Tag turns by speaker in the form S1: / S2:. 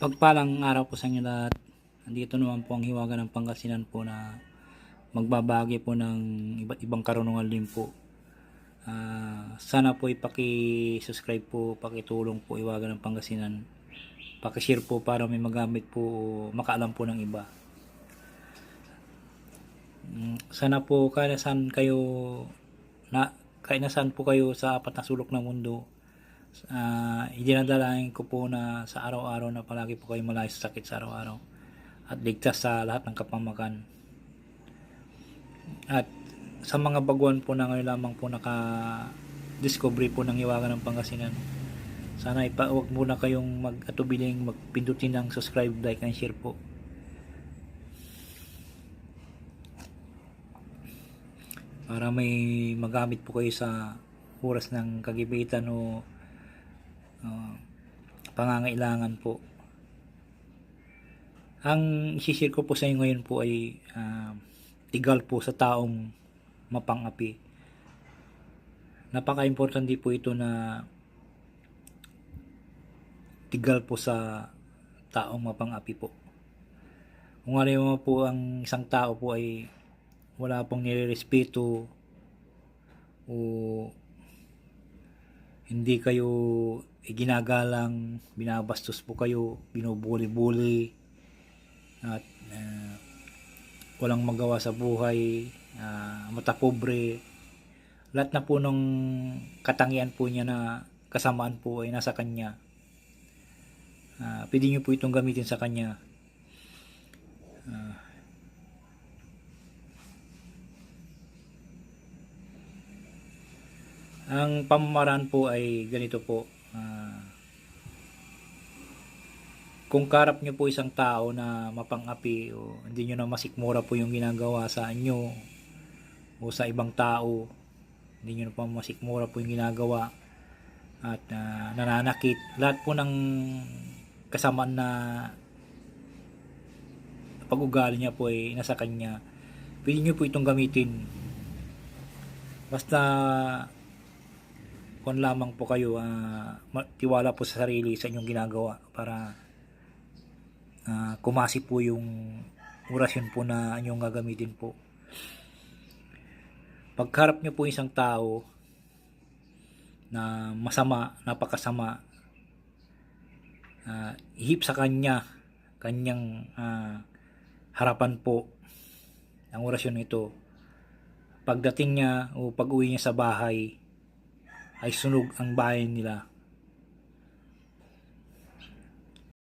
S1: Pagpalang araw po sa inyo lahat. Andito naman po ang hiwaga ng Pangasinan po na magbabagi po ng iba't ibang karunungan din po. Ah, sana po ipaki-subscribe po, pakitulong po hiwaga ng Pangasinan. Paki-share po para may magamit po, makaalam po ng iba. Mm, Sana po kahit saan kayo na kahit nasaan po kayo sa apat na sulok ng mundo uh, idinadalain ko po na sa araw-araw na palagi po kayo malayo sa sakit sa araw-araw at ligtas sa lahat ng kapamakan at sa mga baguhan po na ngayon lamang po naka discovery po ng Iwagan ng Pangasinan sana ipa wag muna kayong mag-atubiling magpindutin ng subscribe, like, and share po. Para may magamit po kayo sa oras ng kagipitan o uh, pangangailangan po. Ang isishare ko po sa inyo ngayon po ay uh, tigal po sa taong mapangapi. Napaka-importante po ito na tigal po sa taong mapangapi po. Kung ano mo po ang isang tao po ay wala pong nirerespeto o hindi kayo ginagalang, binabastos po kayo, binubuli-buli at uh, walang magawa sa buhay, uh, matapobre. Lahat na po ng katangian po niya na kasamaan po ay nasa kanya. Uh, pwede niyo po itong gamitin sa kanya. Uh, Ang pamamaraan po ay ganito po. Uh, kung karap nyo po isang tao na mapangapi o hindi nyo na masikmura po yung ginagawa sa inyo o sa ibang tao, hindi nyo na pa masikmura po yung ginagawa at uh, nananakit. Lahat po ng kasamaan na pag-ugali niya po ay nasa kanya. Pwede nyo po itong gamitin. Basta kung lamang po kayo uh, tiwala po sa sarili sa inyong ginagawa para uh, kumasi po yung orasyon po na inyong gagamitin po. Pagkarap nyo po isang tao na masama, napakasama uh, ihip sa kanya kanyang uh, harapan po ang orasyon ito pagdating niya o pag uwi niya sa bahay ay sunog ang bahay nila